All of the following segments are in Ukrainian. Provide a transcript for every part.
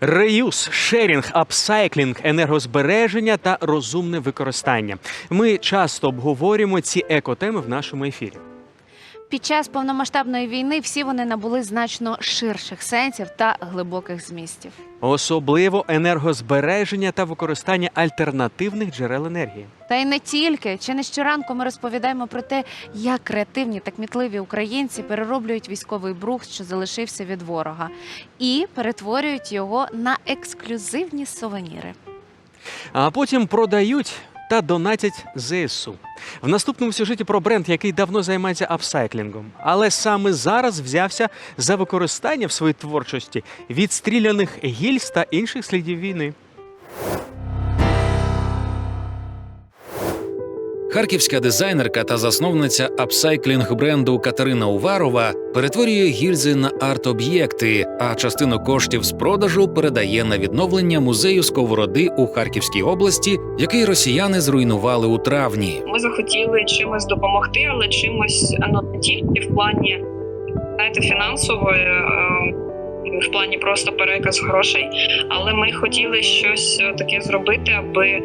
Реюз, шерінг, апсайклінг, енергозбереження та розумне використання. Ми часто обговорюємо ці екотеми в нашому ефірі. Під час повномасштабної війни всі вони набули значно ширших сенсів та глибоких змістів. Особливо енергозбереження та використання альтернативних джерел енергії. Та й не тільки. Чи не щоранку ми розповідаємо про те, як креативні та кмітливі українці перероблюють військовий брухт, що залишився від ворога, і перетворюють його на ексклюзивні сувеніри. А потім продають та донатять ЗСУ. В наступному сюжеті про бренд, який давно займається апсайклінгом, але саме зараз взявся за використання в своїй творчості відстріляних гільз та інших слідів війни. Харківська дизайнерка та засновниця апсайклінг бренду Катерина Уварова перетворює гільзи на арт-об'єкти, а частину коштів з продажу передає на відновлення музею сковороди у Харківській області, який росіяни зруйнували у травні. Ми захотіли чимось допомогти, але чимось ну, не тільки в плані знаєте, фінансової, е, в плані просто переказ грошей. Але ми хотіли щось е, таке зробити, аби е,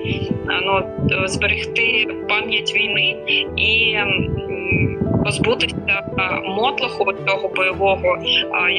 ну, е, зберегти пам'ять війни і позбутися мотлоху цього бойового, е,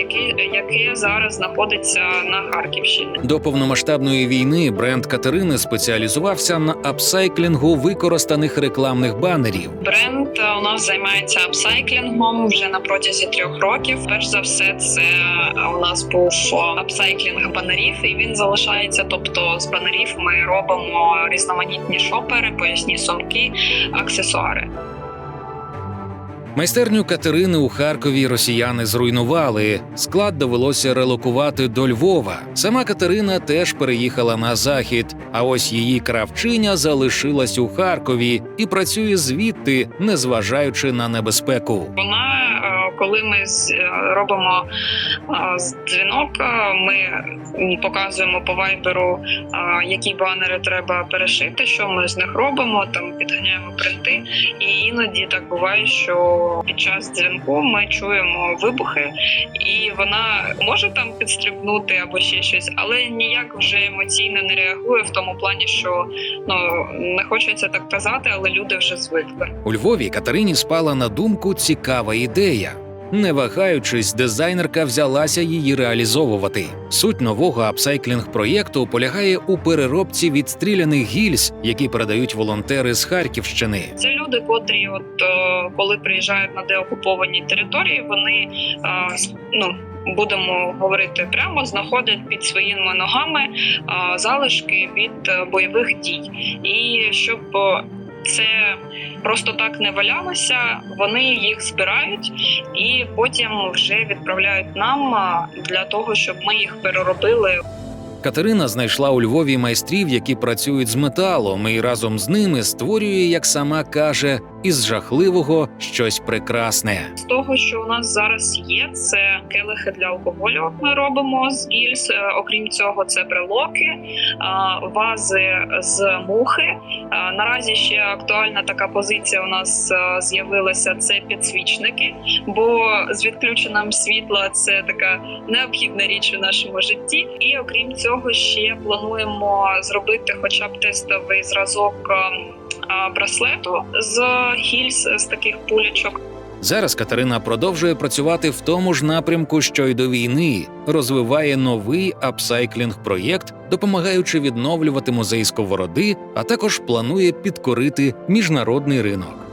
яке, зараз знаходиться на Харківщині. До повномасштабної війни бренд Катерини спеціалізувався на апсайклінгу використаних рекламних банерів. Бренд е, у нас займається апсайклінгом вже на протязі трьох років. Перш за все, це е, у нас був апсайклінг банерів, і він залишається. Тобто, з банерів ми робимо різноманітні шопери, поясні сумки, аксесуари. Майстерню Катерини у Харкові росіяни зруйнували. Склад довелося релокувати до Львова. Сама Катерина теж переїхала на захід. А ось її кравчиня залишилась у Харкові і працює звідти, незважаючи на небезпеку. Вона, коли ми е, робимо е, дзвінок, е, ми показуємо по вайберу, які банери треба перешити, що ми з них робимо, там підганяємо принти. І іноді так буває, що під час дзвінку ми чуємо вибухи, і вона може там підстрибнути або ще щось, але ніяк вже емоційно не реагує в тому плані, що ну не хочеться так казати, але люди вже звикли. У Львові Катерині спала на думку цікава ідея. Не вагаючись, дизайнерка взялася її реалізовувати. Суть нового апсайклінг проєкту полягає у переробці відстріляних гільз, які передають волонтери з Харківщини. Це люди, котрі, от е, коли приїжджають на деокуповані території, вони е, ну. Будемо говорити прямо, знаходять під своїми ногами е, залишки від бойових дій, і щоб це просто так не валялося, вони їх збирають і потім вже відправляють нам для того, щоб ми їх переробили. Катерина знайшла у Львові майстрів, які працюють з металом, і разом з ними створює, як сама каже, із жахливого щось прекрасне. З того, що у нас зараз є, це келихи для алкоголю. Ми робимо з гільз. Е, Окрім цього, це брелоки, вази з мухи. Наразі ще актуальна така позиція у нас е, з'явилася. Це підсвічники, бо з відключенням світла це така необхідна річ у нашому житті. І окрім цього, ще плануємо зробити, хоча б тестовий зразок. Браслету з гільз з таких пулечок. Зараз Катерина продовжує працювати в тому ж напрямку, що й до війни, розвиває новий апсайклінг проєкт, допомагаючи відновлювати музей сковороди, а також планує підкорити міжнародний ринок.